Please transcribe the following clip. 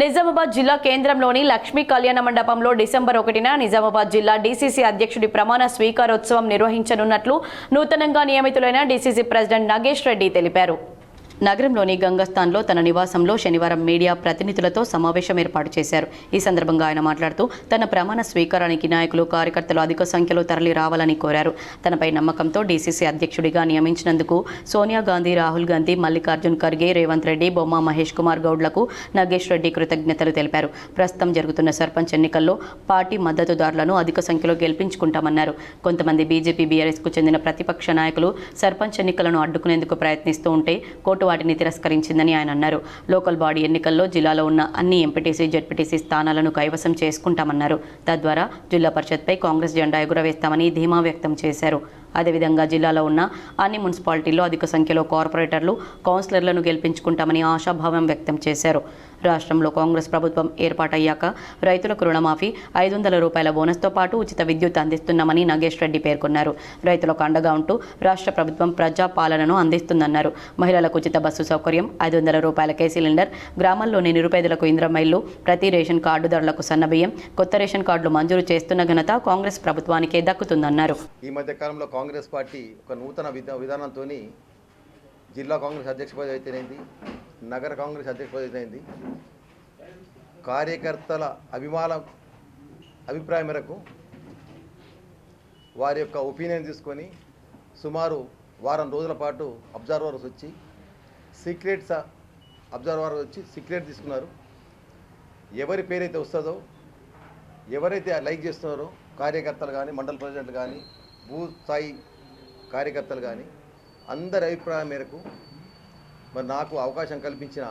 నిజామాబాద్ జిల్లా కేంద్రంలోని లక్ష్మీ కళ్యాణ మండపంలో డిసెంబర్ ఒకటిన నిజామాబాద్ జిల్లా డీసీసీ అధ్యక్షుడి ప్రమాణ స్వీకారోత్సవం నిర్వహించనున్నట్లు నూతనంగా నియమితులైన డీసీసీ ప్రెసిడెంట్ నాగేష్ రెడ్డి తెలిపారు. నగరంలోని గంగస్థాన్లో తన నివాసంలో శనివారం మీడియా ప్రతినిధులతో సమావేశం ఏర్పాటు చేశారు. ఈ సందర్భంగా ఆయన మాట్లాడుతూ తన ప్రమాణ స్వీకారానికి నాయకులు కార్యకర్తలు అధిక సంఖ్యలో తరలి రావాలని కోరారు. తనపై నమ్మకంతో డీసీసీ అధ్యక్షుడిగా నియమించినందుకు సోనియా గాంధీ రాహుల్ గాంధీ మల్లికార్జున్ ఖర్గే రేవంత్ రెడ్డి బొమ్మ మహేష్ కుమార్ గౌడ్లకు నగేష్ రెడ్డి కృతజ్ఞతలు తెలిపారు. ప్రస్తుతం జరుగుతున్న సర్పంచ్ ఎన్నికల్లో పార్టీ మద్దతుదారులను అధిక సంఖ్యలో గెలిపించుకుంటామన్నారు. కొంతమంది బీజేపీ బీఆర్ఎస్కు చెందిన ప్రతిపక్ష నాయకులు సర్పంచ్ ఎన్నికలను అడ్డుకునేందుకు ప్రయత్నిస్తూ ఉంటే కోర్టు వాటిని తిరస్కరించిందని ఆయన అన్నారు. లోకల్ బాడీ ఎన్నికల్లో జిల్లాలో ఉన్న అన్ని ఎంపీటీసీ జెడ్పీటీసీ స్థానాలను కైవసం చేసుకుంటామన్నారు. తద్వారా జిల్లా పరిషత్పై కాంగ్రెస్ జెండా ఎగురవేస్తామని ధీమా వ్యక్తం చేశారు. అదేవిధంగా జిల్లాలో ఉన్న అన్ని మున్సిపాలిటీల్లో అధిక సంఖ్యలో కార్పొరేటర్లు కౌన్సిలర్లను గెలిపించుకుంటామని ఆశాభావం వ్యక్తం చేశారు. రాష్ట్రంలో కాంగ్రెస్ ప్రభుత్వం ఏర్పాటయ్యాక రైతులకు రుణమాఫీ ఐదు వందల రూపాయల బోనస్తో పాటు ఉచిత విద్యుత్ అందిస్తున్నామని నగేష్ రెడ్డి పేర్కొన్నారు. రైతులకు అండగా ఉంటూ రాష్ట్ర ప్రభుత్వం ప్రజా పాలనను అందిస్తుందన్నారు. మహిళలకు ఉచిత బస్సు సౌకర్యం ఐదు వందల రూపాయలకే సిలిండర్ గ్రామాల్లోని నిరుపేదలకు ఇంద్రమైళ్ళు ప్రతి రేషన్ కార్డుదారులకు సన్నబియ్యం కొత్త రేషన్ కార్డులు మంజూరు చేస్తున్న ఘనత కాంగ్రెస్ ప్రభుత్వానికే దక్కుతుందన్నారు. ఈ మధ్య కాలంలో కాంగ్రెస్ పార్టీ ఒక నూతన విధా విధానంతో జిల్లా కాంగ్రెస్ అధ్యక్ష పదవి అయితేనేది? నగర కాంగ్రెస్ అధ్యక్ష పదవి కార్యకర్తల అభిమాన అభిప్రాయం మేరకు వారి యొక్క ఒపీనియన్ తీసుకొని సుమారు వారం రోజుల పాటు అబ్జర్వర్స్ వచ్చి సీక్రెట్స్ అబ్జర్వర్స్ వచ్చి సీక్రెట్ తీసుకున్నారు. ఎవరి పేరైతే వస్తుందో ఎవరైతే లైక్ చేస్తున్నారో కార్యకర్తలు కానీ మండల ప్రెసిడెంట్లు కానీ భూ స్థాయి కార్యకర్తలు కానీ అందరి అభిప్రాయం మేరకు మరి నాకు అవకాశం కల్పించిన